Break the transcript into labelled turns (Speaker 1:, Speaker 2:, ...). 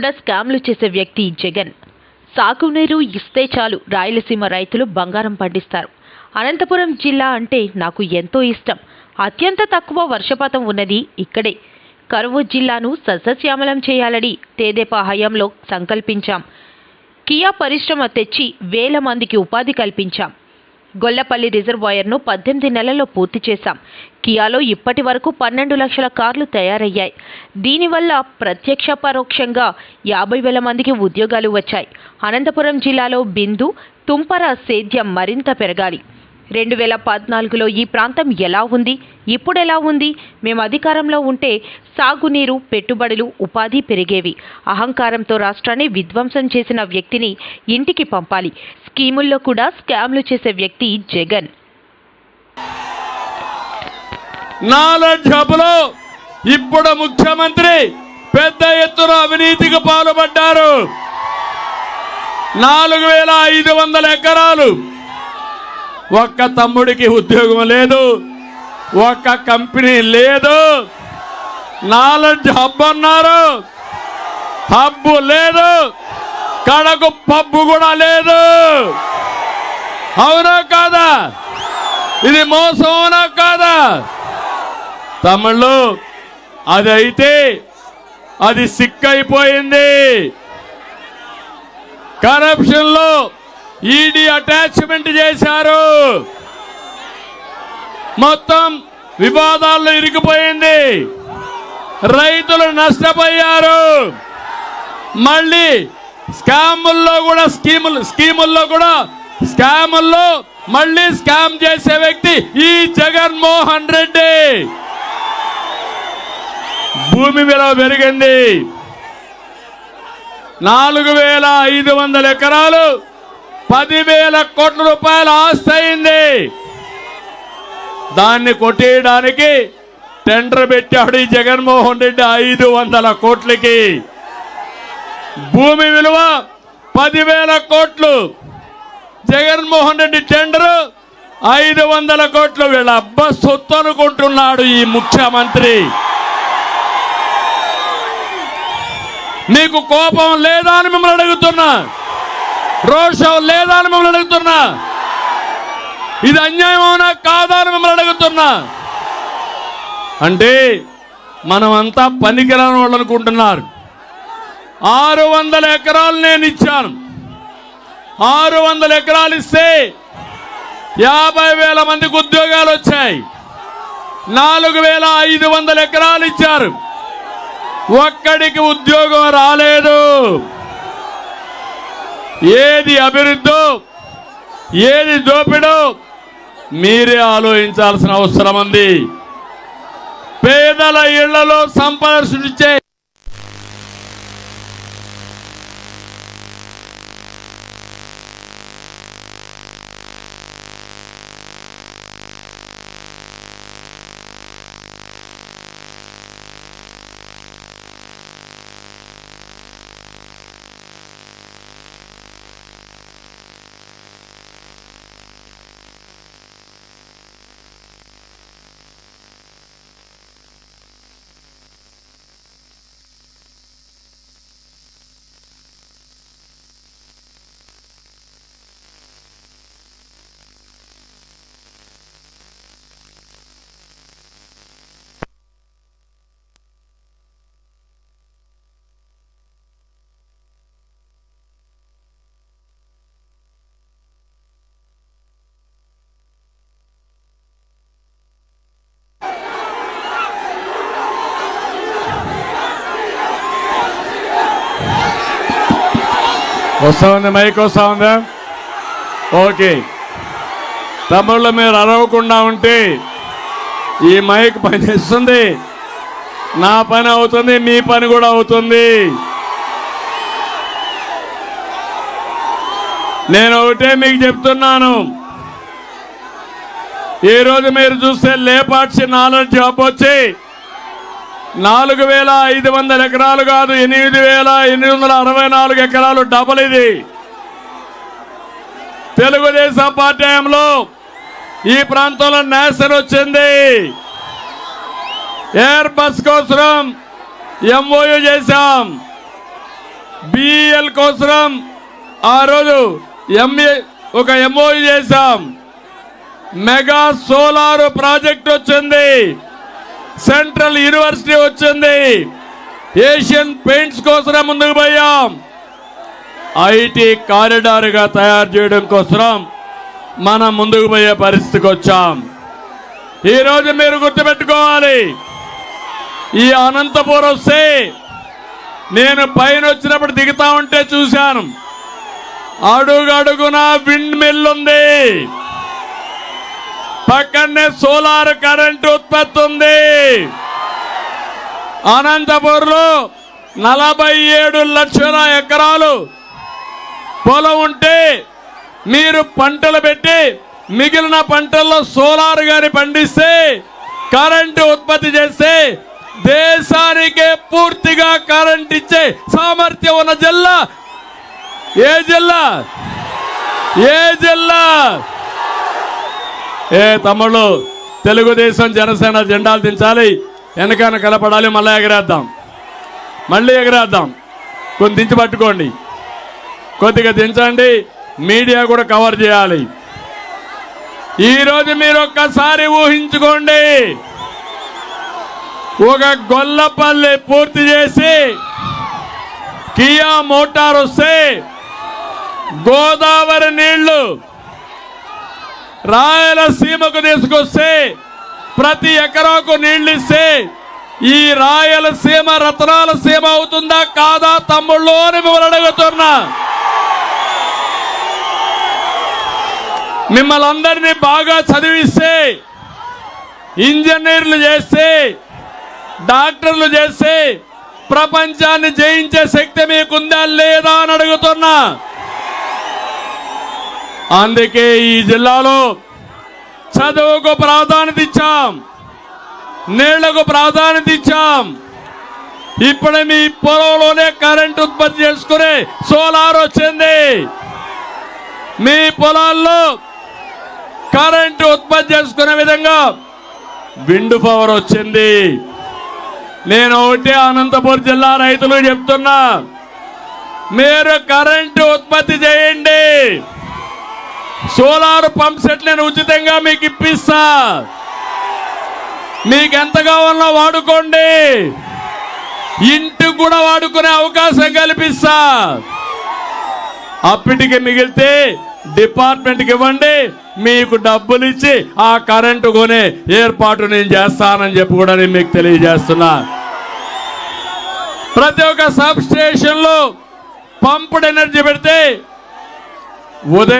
Speaker 1: కూడా స్కామ్లు చేసే వ్యక్తి జగన్. సాగునీరు ఇస్తే చాలు రాయలసీమ రైతులు బంగారం పండిస్తారు. అనంతపురం జిల్లా అంటే నాకు ఎంతో ఇష్టం. అత్యంత తక్కువ వర్షపాతం ఉన్నది ఇక్కడే. కరువు జిల్లాను సస్యశ్యామలం చేయాలని తేదేపా హయాంలో సంకల్పించాం. కియా పరిశ్రమ తెచ్చి వేల మందికి ఉపాధి కల్పించాం. గొల్లపల్లి రిజర్వాయర్ను పద్దెనిమిది నెలల్లో పూర్తి చేశాం. కియాలో ఇప్పటి వరకు పన్నెండు లక్షల కార్లు తయారయ్యాయి. దీనివల్ల ప్రత్యక్ష పరోక్షంగా యాభై వేల మందికి ఉద్యోగాలు వచ్చాయి. అనంతపురం జిల్లాలో బిందు తుంపర సేద్యం మరింత పెరగాలి. రెండు వేల పద్నాలుగులో ఈ ప్రాంతం ఎలా ఉంది? ఇప్పుడు ఎలా ఉంది? మేము అధికారంలో ఉంటే సాగునీరు పెట్టుబడులు ఉపాధి పెరిగేవి. అహంకారంతో రాష్ట్రాన్ని విధ్వంసం చేసిన వ్యక్తిని ఇంటికి పంపాలి. స్కీముల్లో కూడా స్కామ్లు చేసే వ్యక్తి జగన్.
Speaker 2: నాలెడ్జ్ ఇప్పుడు ముఖ్యమంత్రి పెద్ద ఎత్తున అవినీతికి పాల్పడ్డారు. నాలుగు వేల ఐదు వందల ఎకరాలు ఒక్క తమ్ముడికి ఉద్యోగం లేదు ఒక్క కంపెనీ లేదు. నాలెడ్జ్ హబ్ అన్నారు. హబ్బు లేదు. కడకు పబ్బు కూడా లేదు. అవునా కాదా? ఇది మోసం అవునా కాదా? తమిళ్ళు అది అయితే అది సిక్ అయిపోయింది కరప్షన్లో ఈడీ అటాచ్మెంట్ చేశారు. మొత్తం వివాదాల్లో ఇరిగిపోయింది. రైతులు నష్టపోయారు. మళ్ళీ స్కాముల్లో కూడా స్కీములు స్కీముల్లో కూడా స్కాముల్లో మళ్ళీ స్కామ్ చేసే వ్యక్తి ఈ జగన్మోహన్ రెడ్డి. భూమి విలువ పెరిగింది. నాలుగు వేల ఐదు వందల ఎకరాలు పదివేల కోట్ల రూపాయల ఆస్తి అయింది. దాన్ని కొట్టేయడానికి టెండర్ పెట్టాడు ఈ జగన్మోహన్ రెడ్డి ఐదు వందల కోట్లకి. భూమి విలువ పదివేల కోట్లు. జగన్మోహన్ రెడ్డి టెండర్ ఐదు వందల కోట్లు. వీళ్ళ అబ్బ సొత్తు అనుకుంటున్నాడు ఈ ముఖ్యమంత్రి. మీకు కోపం లేదా అని మిమ్మల్ని అడుగుతున్నా. రోషం లేదా అని మిమ్మల్ని అడుగుతున్నా. ఇది అన్యాయం అవునా కాదా అని మిమ్మల్ని అడుగుతున్నా. అంటే మనమంతా పనికిరాని వాళ్ళు అనుకుంటున్నారు. ఆరు వందల ఎకరాలు నేను ఇచ్చాను. ఆరు వందల ఎకరాలు ఇస్తే యాభై వేల మందికి ఉద్యోగాలు వచ్చాయి. నాలుగు వేల ఐదు వందల ఎకరాలు ఇచ్చారు. ఒక్కడికి ఉద్యోగం రాలేదు. ఏది అభివృద్ధో? ఏది దోపిడో? మీరే ఆలోచించాల్సిన అవసరం ఉంది. పేదల ఇళ్ళలో సంపద సృష్టించే వస్తా ఉంది మైక్ వస్తా ఉందా ఓకే. తమ్ముళ్ళు మీరు అరవకుండా ఉంటే ఈ మైక్ పనిచేస్తుంది నా పని అవుతుంది మీ పని కూడా అవుతుంది. నేను ఒకటే మీకు చెప్తున్నాను. ఈరోజు మీరు చూస్తే లేపాక్షి నాలెడ్జ్ జాబ్ వచ్చి నాలుగు వేల ఐదు వందల ఎకరాలు కాదు ఎనిమిది వేల ఎనిమిది వందల అరవై నాలుగు ఎకరాలు డబల్ ఇది. తెలుగుదేశం పార్టీ హయాంలో ఈ ప్రాంతంలో నేషన్ వచ్చింది. ఎయిర్ బస్ కోసం ఎంఓయూ చేశాం. బిఎల్ కోసం ఆ రోజు ఎంఏ ఒక ఎంఓయూ చేశాం. మెగా సోలార్ ప్రాజెక్ట్ వచ్చింది. సెంట్రల్ యూనివర్సిటీ వచ్చింది. ఏషియన్ పెయింట్స్ కోసం ముందుకు పోయాం. ఐటీ కారిడార్గా తయారు చేయడం కోసం మనం ముందుకు పోయే పరిస్థితికి వచ్చాం. ఈరోజు మీరు గుర్తుపెట్టుకోవాలి. ఈ అనంతపురం వస్తే నేను పైన వచ్చినప్పుడు దిగుతా ఉంటే చూశాను. అడుగు అడుగున విండ్ మిల్ ఉంది. పక్కనే సోలార్ కరెంట్ ఉత్పత్తి ఉంది అనంతపూర్లో నలభై ఏడు లక్షల ఎకరాలు పొలం ఉంటే మీరు పంటలు పెట్టి మిగిలిన పంటల్లో సోలార్ గాని పండిస్తే కరెంటు ఉత్పత్తి చేస్తే దేశానికే పూర్తిగా కరెంట్ ఇచ్చే సామర్థ్యం ఉన్న జిల్లా. ఏ జిల్లా? ఏ జిల్లా? ఏ తమ్ముళ్ళు తెలుగుదేశం జనసేన జెండాలు దించాలి వెనకాన కలపడాలి మళ్ళీ ఎగరేద్దాం. మళ్ళీ ఎగరేద్దాం. కొన్ని దించి పట్టుకోండి. కొద్దిగా దించండి మీడియా కూడా కవర్ చేయాలి. ఈరోజు మీరు ఒక్కసారి ఊహించుకోండి. ఒక గొల్లపల్లి పూర్తి చేసి కియా మోటార్ వస్తే గోదావరి నీళ్ళు రాయలసీమకు తీసుకొస్తే ప్రతి ఎకరాకు నీళ్ళు ఇస్తే ఈ రాయలసీమ రత్నాల సీమ అవుతుందా కాదా తమ్ముళ్ళు అని మిమ్మల్ని అడుగుతున్నా. మిమ్మల్ని అందరినీ బాగా చదివిస్తే ఇంజనీర్లు చేస్తే డాక్టర్లు చేస్తే ప్రపంచాన్ని జయించే శక్తి మీకుందా లేదా అని అడుగుతున్నా. అందుకే ఈ జిల్లాలో చదువుకు ప్రాధాన్యత ఇచ్చాం నీళ్ళకు ప్రాధాన్యత ఇచ్చాం. ఇప్పుడే మీ పొలంలోనే కరెంట్ ఉత్పత్తి చేసుకునే సోలార్ వచ్చింది. మీ పొలాల్లో కరెంటు ఉత్పత్తి చేసుకునే విధంగా విండ్ పవర్ వచ్చింది. నేను ఒకటి అనంతపురం జిల్లా రైతులు చెప్తున్నా మీరు కరెంటు ఉత్పత్తి చేయండి. సోలార్ పంప్ సెట్ నేను ఉచితంగా మీకు ఇప్పిస్తా. మీకు ఎంత కావాలన్నా వాడుకోండి. ఇంటికి కూడా వాడుకునే అవకాశం కల్పిస్తా. అప్పటికి మిగిలితే డిపార్ట్మెంట్కి ఇవ్వండి. మీకు డబ్బులు ఇచ్చి ఆ కరెంటు కొనే ఏర్పాటు నేను చేస్తానని చెప్పి కూడా నేను మీకు తెలియజేస్తున్నా. ప్రతి ఒక్క సబ్ స్టేషన్లో పంపుడ్ ఎనర్జీ పెడితే ఉదయం